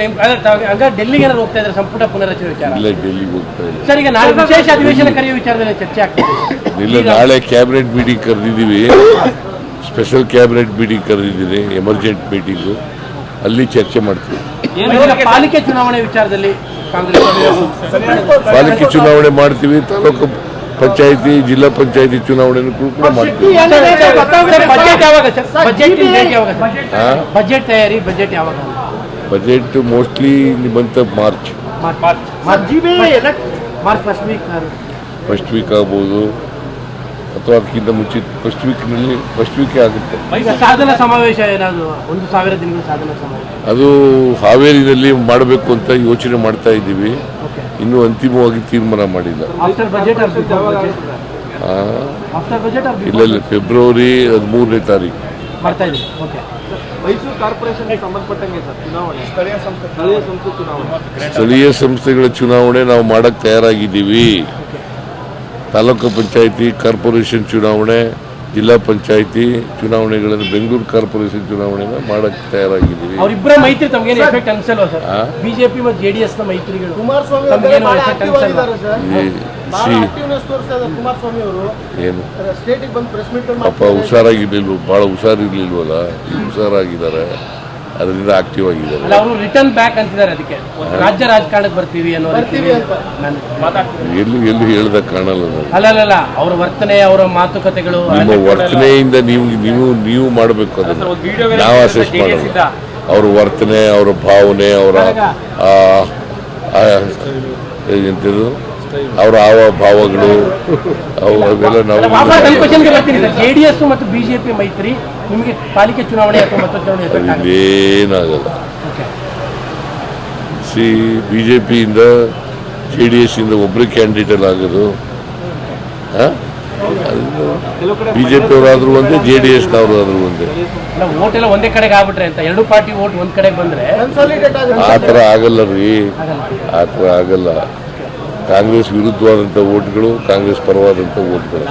Time ಹಂಗ ಡೆಲ್ಲಿಗೆ ಏನಾದ್ರು ಹೋಗ್ತಾ ಇದ್ರೆ ಸಂಪುಟ ಪುನರಚನೆ ವಿಚಾರ? ಇಲ್ಲ ಡೆಲ್ಲಿಗೆ ಹೋಗ್ತಾ ಇಲ್ಲ. ಸರ್ ಈಗ ನಾಳೆ ವಿಶೇಷ ಅಧಿವೇಶನ ಕರೆಯುವ ವಿಚಾರದಲ್ಲಿ ಚರ್ಚೆ ಆಗ್ತಿದೆ. ಇಲ್ಲ ನಾಳೆ ಕ್ಯಾಬಿನೆಟ್ ಮೀಟಿಂಗ್ ಕರೆದಿದ್ದೀವಿ. ಸ್ಪೆಷಲ್ ಕ್ಯಾಬಿನೆಟ್ ಮೀಟಿಂಗ್ ಕರೆದಿದ್ದೀನಿ ಎಮರ್ಜೆಂಟ್ ಮೀಟಿಂಗು ಅಲ್ಲಿ ಚರ್ಚೆ ಮಾಡ್ತೀವಿ. ಪಾಲಿಕೆ ಚುನಾವಣೆ ವಿಚಾರದಲ್ಲಿ ಕಾಂಗ್ರೆಸ್ ಪಾಲಿಕೆ ಚುನಾವಣೆ ಮಾಡ್ತೀವಿ ತಾಲೂಕು ಪಂಚಾಯತಿ ಜಿಲ್ಲಾ ಪಂಚಾಯತಿ ಚುನಾವಣೆ ಕೂಡ ಮಾಡ್ತೀವಿ. ಬಜೆಟ್ ಯಾವಾಗ ಬಜೆಟ್ ಡೇಟ್ ಯಾವಾಗ? ಬಜೆಟ್ ತಯಾರಿ ಬಜೆಟ್ ಯಾವಾಗ? ಬಜೆಟ್ ಮೋಸ್ಟ್ಲಿ ಮಂತ್ ಬಂತ ಮಾರ್ಚ್. ಫಸ್ಟ್ ವೀಕ್ ಆಗ್ಬೋದು. ಅಥವಾ ಅದಕ್ಕಿಂತ ಮುಂಚೆ ಫಸ್ಟ್ ವೀಕ್ನಲ್ಲಿ ಫಸ್ಟ್ ವೀಕ್ ಆಗುತ್ತೆ. ಸಾಧನ ಸಮಾವೇಶ ಏನಾದ್ರು ಒಂದು ಸಾವಿರ ದಿನಗಳ ಸಾಧನ ಸಮಾವೇಶ? ಅದು ಹಾವೇರಿನಲ್ಲಿ ಮಾಡಬೇಕು ಅಂತ ಯೋಚನೆ ಮಾಡ್ತಾ ಇದ್ದೀವಿ. ಇನ್ನೂ ಅಂತಿಮವಾಗಿ ತೀರ್ಮಾನ ಮಾಡಿಲ್ಲ. ಇಲ್ಲ ಇಲ್ಲ ಫೆಬ್ರವರಿ ಹದಿಮೂರನೇ ತಾರೀಕು. ಮಾಡ್ತಾ ಇದ್ದೀವಿ ಓಕೆ ಮೈಸೂರು ಕಾರ್ಪೊರೇಷನ್ಗೆ ಸಂಬಂಧಪಟ್ಟಂಗೆ ಸರ್ ಚುನಾವಣೆ. ಸ್ಥಳೀಯ ಸಂಸ್ಥೆ ಸ್ಥಳೀಯ ಸಂಸ್ಥೆ ಚುನಾವಣೆ. ಸ್ಥಳೀಯ ಸಂಸ್ಥೆಗಳ ಚುನಾವಣೆ ನಾವು ಮಾಡಕ್ಕೆ ತಯಾರಾಗಿದ್ದೀವಿ. ತಾಲೂಕು ಪಂಚಾಯಿತಿ ಕಾರ್ಪೊರೇಷನ್ ಚುನಾವಣೆ ಜಿಲ್ಲಾ ಪಂಚಾಯಿತಿ ಚುನಾವಣೆಗಳನ್ನು ಬೆಂಗಳೂರು ಕಾರ್ಪೊರೇಷನ್ ಚುನಾವಣೆನ ಮಾಡಕ್ಕೆ ತಯಾರಾಗಿದ್ದೀವಿ. ಅವರಿಬ್ಬರ ಮೈತ್ರಿ ತಮಗೇನು ಎಫೆಕ್ಟ್ ಅನ್ಸಲ್ವಾ ಸರ್? ಬಿಜೆಪಿ ಮತ್ತು ಜೆಡಿಎಸ್ನ ಮೈತ್ರಿಗಳು. ಕುಮಾರಸ್ವಾಮಿ ಏನು? ಪಾಪ ಹುಷಾರಾಗಿರ್ಲಿಲ್ವ? ಭಾಳ ಹುಷಾರಿರ್ಲಿಲ್ವಲ್ಲ? ಈಗ ಹುಷಾರಾಗಿದ್ದಾರೆ. ಅದರಿಂದ ಆಕ್ಟಿವ್ ಆಗಿದ್ದಾರೆ. ಅವರು ರಿಟರ್ನ್ ಬ್ಯಾಕ್ ಅಂತಿದ್ದಾರೆ ಅದಕ್ಕೆ. ರಾಜ್ಯ ರಾಜಕಾರಣಕ್ಕೆ ಬರ್ತೀವಿ ಅನ್ನೋ ಅಂತ. ನಾನು ಎಲ್ಲಿ ಎಲ್ಲಿ ಹೇಳ್ದ ಕಾಣಲ್ಲ ಅಲ್ಲಲ್ಲ ಅಲ್ಲ ಅಲ್ಲ ಅಲ್ಲ ಅವರ ವರ್ತನೆ ಅವರ ಮಾತುಕತೆಗಳು ನಿಮ್ಮ ವರ್ತನೆಯಿಂದ ನೀವು ನೀವು ನೀವು ಮಾಡಬೇಕು ಅದನ್ನು. ನಾವು ಅಸೆಸ್ ಮಾಡೋದು. ಅವ್ರ ವರ್ತನೆ ಅವರ ಭಾವನೆ ಅವರ ಎಂಥದ್ದು ಅವರ ಹಾವ ಭಾವಗಳು ಅವು ಅವೆಲ್ಲ ನಾವು ಜೆಡಿಎಸ್ ಮತ್ತು ಬಿಜೆಪಿ ಮೈತ್ರಿ ನಿಮಗೆ ಪಾಲಿಕೆ ಚುನಾವಣೆ ಅಥವಾ ಎಫೆಕ್ಟ್ ಆಗುತ್ತೆ? ಏನಾಗಲ್ಲ. ಸಿ ಬಿ ಜೆ ಪಿಯಿಂದ ಜೆ ಡಿ ಎಸ್ ಇಂದ ಒಬ್ಬರೇ ಕ್ಯಾಂಡಿಡೇಟ್ ಆಗೋದು ಬಿಜೆಪಿ ಕಡೆ ಬಿ ಜೆ ಪಿ ಅವರಾದ್ರೂ ಒಂದೇ ಜೆ ಡಿ ಎಸ್ ಆದ್ರೂ ಒಂದೇ. ಅಲ್ಲ ಓಟ್ ಎಲ್ಲ ಒಂದೇ ಕಡೆಗೆ ಆಗ್ಬಿಟ್ರೆ ಅಂತ ಎರಡು ಪಾರ್ಟಿ ಓಟ್ ಒಂದ್ ಕಡೆಗೆ ಬಂದ್ರೆ ಆ ಥರ ಆಗಲ್ಲ ರೀ. ಆ ಥರ ಆಗಲ್ಲ. ಕಾಂಗ್ರೆಸ್ ವಿರುದ್ಧವಾದಂಥ ಓಟ್ಗಳು ಕಾಂಗ್ರೆಸ್ ಪರವಾದಂಥ ಓಟ್ಗಳು